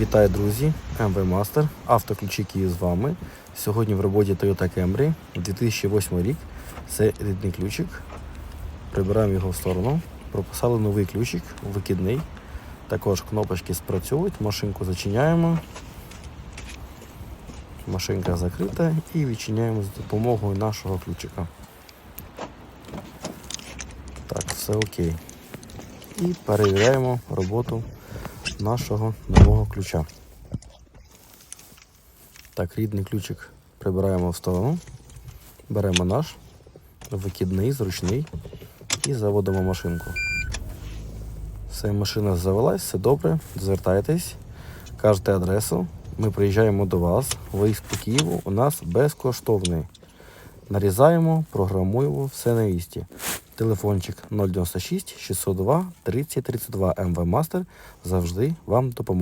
Вітаю, друзі! MV Master, автоключі Київ з вами. Сьогодні в роботі Toyota Camry 2008 рік. Це рідний ключик. Прибираємо його в сторону. Прописали новий ключик, викидний. Також кнопочки спрацьовують, машинку зачиняємо. Машинка закрита і відчиняємо з допомогою нашого ключика. Так, все окей. І перевіряємо роботу нашого нового ключа. Так, рідний ключик прибираємо в сторону. Беремо наш викидний, зручний і заводимо машинку. Все, машина завелась, все добре. Звертайтесь, кажете адресу. Ми приїжджаємо до вас. Виїзд по Києву у нас безкоштовний. Нарізаємо, програмуємо все на місці. Телефончик 096 602 30 32 МВ Мастер завжди вам допоможе.